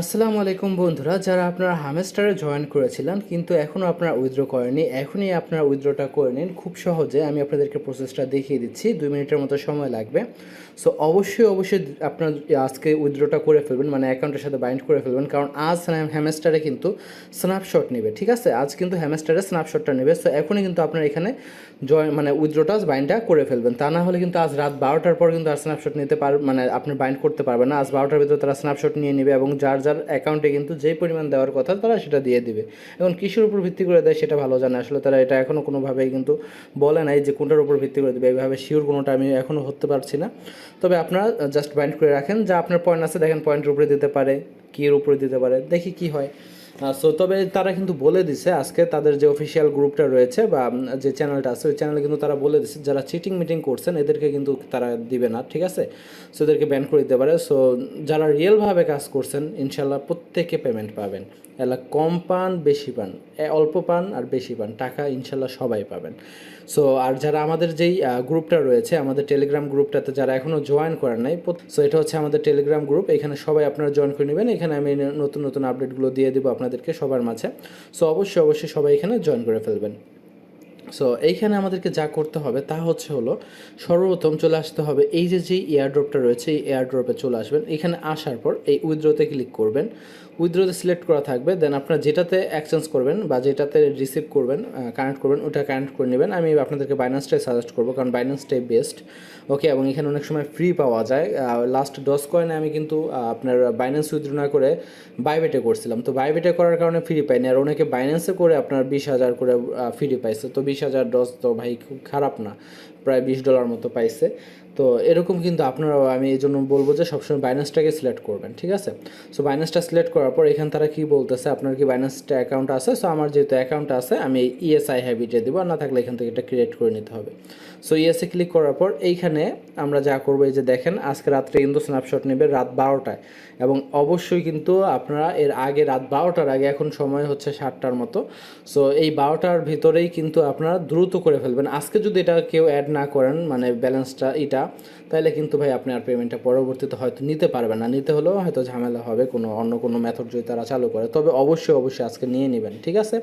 আসসালামু আলাইকুম বন্ধুরা, যারা আপনারা হামেস্টারে জয়েন করেছিলেন কিন্তু এখনও আপনারা উইথড্র করেনি এখনই আপনারা উইথড্রটা করে নিন। খুব সহজে আমি আপনাদেরকে প্রসেসটা দেখিয়ে দিচ্ছি, দুই মিনিটের মতো সময় লাগবে। সো অবশ্যই অবশ্যই আপনার আজকে উইথড্রটা করে ফেলবেন মানে অ্যাকাউন্টের সাথে বাইন্ড করে ফেলবেন, কারণ আজ হ্যামেস্টারে কিন্তু স্ন্যাপশট নেবে, ঠিক আছে? আজ কিন্তু হ্যামেস্টারে স্ন্যাপশটটা নেবে। সো এখনই কিন্তু আপনার এখানে জয়েন মানে উইথড্রটা বাইন্ডটা করে ফেলবেন। তা না হলে কিন্তু আজ রাত বারোটার পর কিন্তু আর স্ন্যাপশট নিতে পার মানে আপনি বাইন্ড করতে পারবেন না। আজ বারোটার ভিতরে তারা স্ন্যাপশট নিয়ে নেবে এবং যার যার অ্যাকাউন্টে কিন্তু যে পরিমাণ দেওয়ার কথা তারা সেটা দিয়ে দিবে। এখন কিসের উপর ভিত্তি করে দেয় সেটা ভালো জানে। আসলে তারা এটা এখনও কোনোভাবেই কিন্তু বলে নাই যে কোনটার উপর ভিত্তি করে দেবে। এইভাবে শিওর কোনোটা আমি এখনও হতে পারছি না। তবে আপনারা জাস্ট বাইন্ড করে রাখেন। যা আপনার পয়েন্ট আছে, দেখেন পয়েন্টের উপরে দিতে পারে, কি এর উপরে দিতে পারে, দেখি কি হয়। সো তবে তারা কিন্তু বলে দিছে, আজকে তাদের যে অফিসিয়াল গ্রুপটা রয়েছে বা যে চ্যানেলটা আছে, ওই চ্যানেলে কিন্তু তারা বলে দিছে, যারা চিটিং মিটিং করছেন, এদেরকে কিন্তু তারা দিবে না, ঠিক আছে? সো এদেরকে ব্যান করে দিতে পারে। সো যারা রিয়েলভাবে কাজ করছেন ইনশাল্লাহ প্রত্যেকে পেমেন্ট পাবেন। এলা কম পান, বেশি পান। অল্প পান আর বেশি পান। টাকা ইনশাল্লাহ সবাই পাবেন। সো আর যারা আমাদের যেই গ্রুপটা রয়েছে, আমাদের টেলিগ্রাম গ্রুপটাতে যারা এখনও জয়েন করেন নাই সো এটা হচ্ছে আমাদের টেলিগ্রাম গ্রুপ এখানে সবাই আপনারা জয়েন করে নেবেন। এখানে আমি নতুন নতুন আপডেটগুলো দিয়ে দেবো আপনাদেরকে সবার মাঝে। সো অবশ্যই অবশ্যই সবাই এখানে জয়েন করে ফেলবেন। সো এইখানে আমাদেরকে যা করতে হবে তা হচ্ছে হলো সর্বপ্রথম চলে আসতে হবে এই যে যে এয়ারড্রপটা রয়েছে, এই এয়ারড্রপে চলে আসবেন। এখানে আসার পর এই উইথড্রোতে ক্লিক করবেন। উইথড্রোতে সিলেক্ট করা থাকবে দেন আপনার যেটাতে এক্সচেঞ্জ করবেন বা যেটাতে রিসিভ করবেন কানেক্ট করবেন, ওটা কানেক্ট করে নেবেন। আমি আপনাদেরকে বাইন্যান্সটাই সাজেস্ট করব, কারণ বাইন্যান্সটাই বেস্ট ওকে এবং এখানে অনেক সময় ফ্রি পাওয়া যায়। লাস্ট দশ কয়েনে আমি কিন্তু আপনার বাইন্যান্স উইথড্র না করে বাইবেটে করছিলাম। তো বাইবেটে করার কারণে ফ্রি পাইনি। আর অনেকে বাইন্যান্সে করে আপনার বিশ হাজার করে ফ্রি পাইছে। তো বিশ হাজার ডজ তো ভাই খুব খারাপ না। প্রায় বিশ ডলার মতো পাইছে। তো এরকম কিন্তু আপনারাও, আমি এই জন্য বলব যে সবসময় বাইন্যান্সটাকে সিলেক্ট করবেন, ঠিক আছে? সো বাইন্যান্সটা সিলেক্ট করার পর এখানে তারা কি বলতেছে, আপনার কি বাইন্যান্সটা অ্যাকাউন্ট আছে? সো আমার যেহেতু অ্যাকাউন্ট আছে, আমি ইএসআই হ্যাবিটে দেবো, না থাকলে এখান থেকে এটা ক্রিয়েট করে নিতে হবে। সো ইএসএ ক্লিক করার পর এইখানে আমরা যা করব, এই যে দেখেন, আজকে রাত্রে কিন্তু স্ন্যাপশট নেবে রাত বারোটায়। এবং অবশ্যই কিন্তু আপনারা এর আগে রাত বারোটার আগে, এখন সময় হচ্ছে সাতটার মতো। সো এই বারোটার ভিতরেই কিন্তু আপনারা দ্রুত করে ফেলবেন। আজকে যদি এটা কেউ অ্যাড না করেন মানে ব্যালেন্সটা এটা তাহলে কিন্তু ভাই আপনি আর পেমেন্টটা পরবর্তীতে হয়তো নিতে পারবেন না। নিতে হলেও হয়তো ঝামেলা হবে, কোনো অন্য কোনো মেথড যদি তারা চালু করে। তবে অবশ্যই অবশ্যই আজকে নিয়ে নেবেন, ঠিক আছে?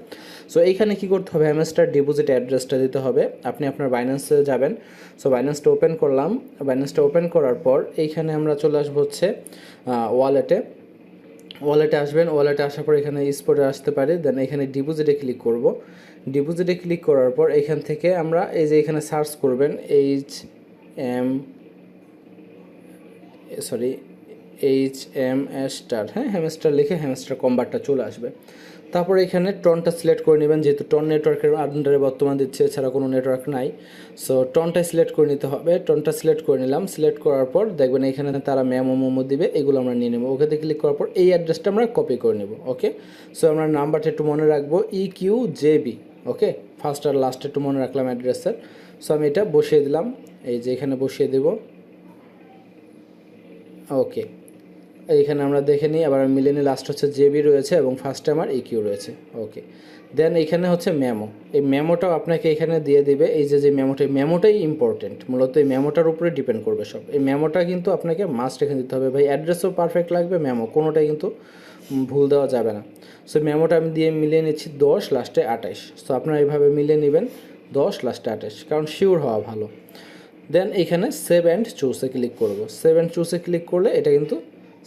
সো এইখানে কি করতে হবে? হ্যামেস্টার ডিপোজিট অ্যাড্রেসটা দিতে হবে। আপনি আপনার বাইন্যান্সে যাবেন। সো বাইন্যান্সটা ওপেন করলাম। বাইন্যান্সটা ওপেন করার পর এইখানে আমরা চলে আসব হচ্ছে ওয়ালেটে ওয়ালেটে আসবেন। ওয়ালেটে আসার পর এখানে স্পটে আসতে পারি। দেন এখানে ডিপোজিটে ক্লিক করব। ডিপোজিটে ক্লিক করার পর এখান থেকে আমরা এই যে এখানে সার্চ করবেন H M sorry H M star হ্যাঁ হ্যামস্টার লিখে হ্যামস্টার কম্বারটা চলে আসবে। তারপর এখানে টনটা সিলেক্ট করে নেবেন, যেহেতু টন নেটওয়ার্কের আন্ডারে বর্তমান দিচ্ছে, এছাড়া কোনো নেটওয়ার্ক নাই। সো টনটা সিলেক্ট করে নিতে হবে টনটা সিলেক্ট করে নিলাম। সিলেক্ট করার পর দেখবেন এখানে তারা ম্যামো মোমো দিবে, এগুলো আমরা নিয়ে নেব। ওকেতে ক্লিক করার পর এই অ্যাড্রেসটা আমরা কপি করে নেব ওকে সো আমরা নাম্বারটা একটু মনে রাখব E Q J B okay first আর লাস্ট একটু মনে রাখলাম অ্যাড্রেসের সো আমি এটা বসিয়ে দিলাম। এই যে এখানে বসিয়ে দেবো। ওকে। এইখানে আমরা দেখে নিই, আবার মিলে নিই লাস্ট হচ্ছে জেবি রয়েছে এবং ফার্স্টে আমার ইকিউ রয়েছে। ওকে। দেন এখানে হচ্ছে মেমো এই মেমোটাও আপনাকে এখানে দিয়ে দিবে, এই যে যে মেমোটা মেমোটাই ইম্পর্টেন্ট মূলত এই মেমোটার উপরে ডিপেন্ড করবে সব। এই মেমোটা কিন্তু আপনাকে মাস্ট এখানে দিতে হবে। ভাই অ্যাড্রেসও পারফেক্ট লাগবে মেমো কোনোটাই কিন্তু ভুল দেওয়া যাবে না। সো মেমোটা আমি দিয়ে মিলিয়ে নিচ্ছি দশ লাস্টে আঠাশ। সো আপনারা এইভাবে মিলিয়ে নেবেন দশ লাস্টে আঠাশ। কারণ শিওর হওয়া ভালো। দেন এখানে সেভ অ্যান্ড চুজে ক্লিক করব। সেভ অ্যান্ড চুজে ক্লিক করলে এটা কিন্তু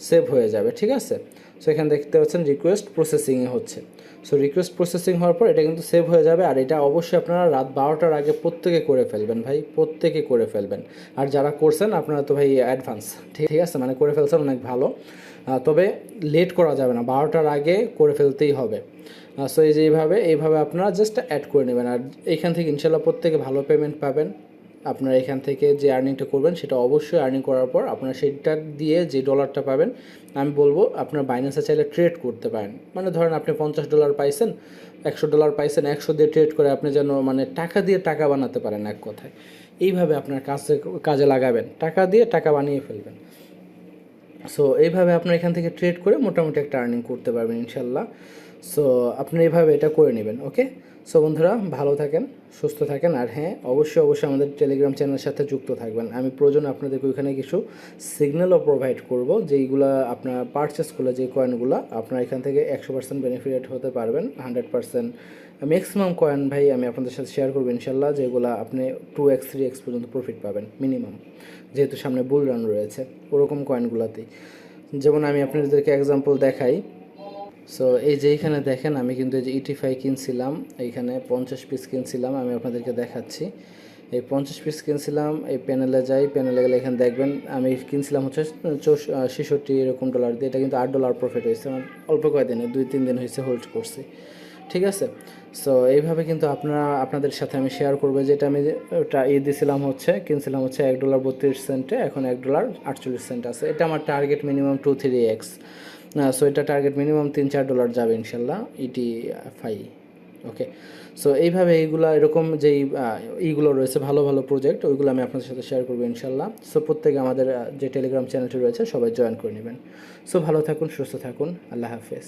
সেভ হয়ে যাবে, ঠিক আছে? সো এখানে দেখতে পাচ্ছেন রিকোয়েস্ট প্রসেসিংয়ে হচ্ছে। সো রিকোয়েস্ট প্রসেসিং হওয়ার পর এটা কিন্তু সেভ হয়ে যাবে আর এটা অবশ্যই আপনারা রাত বারোটার আগে প্রত্যেকে করে ফেলবেন ভাই, প্রত্যেকে করে ফেলবেন। আর যারা করছেন আপনারা তো ভাই অ্যাডভান্স ঠিক ঠিক আছে? মানে করে ফেলছেন অনেক ভালো। তবে লেট করা যাবে না, বারোটার আগে করে ফেলতেই হবে। সো এই যে এইভাবে এইভাবে আপনারা জাস্ট অ্যাড করে নেবেন। আর এইখান থেকে ইনশাল্লাহ প্রত্যেকে ভালো পেমেন্ট পাবেন। আপনারা এখান থেকে যে আর্নিংটা করবেন, সেটা অবশ্যই আর্নিং করার পর আপনারা সেটা দিয়ে যে ডলারটা পাবেন, আমি বলব আপনার বাইন্যান্সে চাইলে ট্রেড করতে পারেন। মানে ধরেন আপনি পঞ্চাশ ডলার পাইছেন, একশো ডলার পাইছেন, একশো দিয়ে ট্রেড করে আপনি যেন মানে টাকা দিয়ে টাকা বানাতে পারেন এক কথায়। এইভাবে আপনার কাজে কাজে লাগাবেন। টাকা দিয়ে টাকা বানিয়ে ফেলবেন। সো এইভাবে আপনার এখান থেকে ট্রেড করে মোটামুটি একটা আর্নিং করতে পারবেন, ইনশাল্লাহ। সো আপনি এভাবে এটা করে নেবেন ওকে সো বন্ধুরা, ভালো থাকেন, সুস্থ থাকেন, আর হ্যাঁ অবশ্যই অবশ্যই আমাদের টেলিগ্রাম চ্যানেলের সাথে যুক্ত থাকবেন। আমি প্রয়োজন আপনাদেরকে ওইখানে কিছু সিগন্যালও প্রোভাইড করব, যেইগুলো আপনার পারচেস করলে, যে কয়েনগুলো আপনার এখান থেকে একশো পার্সেন্ট বেনিফিটেড হতে পারবেন হান্ড্রেড পার্সেন্ট ম্যাক্সিমাম কয়েন ভাই, আমি আপনাদের সাথে শেয়ার করব, ইনশাল্লাহ, যেগুলো আপনি টু এক্স থ্রি এক্স পর্যন্ত প্রফিট পাবেন মিনিমাম যেহেতু সামনে বুল রান রয়েছে, ওরকম কয়েনগুলোতেই যেমন আমি আপনাদেরকে এক্সাম্পল দেখাই সো এই যে এইখানে দেখেন, আমি কিন্তু এই যে ইটি ফাই কিনছিলাম, এইখানে পঞ্চাশ পিস কিনছিলাম, আমি আপনাদেরকে দেখাচ্ছি। এই পঞ্চাশ পিস কিনছিলাম, এই প্যানেলে যাই প্যানেলে গেলে এখানে দেখবেন, আমি কিনছিলাম হচ্ছে ছেষট্টি এরকম ডলার দিয়ে, এটা কিন্তু আট ডলার প্রফিট হয়েছে আমার অল্প কয়েকদিনে, দুই, তিন দিন হয়েছে হোল্ড করছি। ঠিক আছে? সো এইভাবে কিন্তু আপনারা, আপনাদের সাথে আমি শেয়ার করব, যেটা আমি ইয়ে দিয়েছিলাম হচ্ছে, কিনছিলাম হচ্ছে এক ডলার বত্রিশ সেন্টে এখন এক ডলার আটচল্লিশ সেন্ট আছে। এটা আমার target minimum two three X so এটা টার্গেট মিনিমাম তিন, চার ডলার যাবে ইনশাল্লাহ ইটি ফাই ওকে সো এইভাবে এইগুলো, এরকম যেই ইগুলো এইগুলো রয়েছে, ভালো ভালো প্রজেক্ট ওইগুলো আমি আপনাদের সাথে শেয়ার করব ইনশাল্লাহ। সো প্রত্যেকে আমাদের যে টেলিগ্রাম চ্যানেলটি রয়েছে, সবাই জয়েন করে নেবেন। সো ভালো থাকুন, সুস্থ থাকুন, আল্লাহ হাফেজ।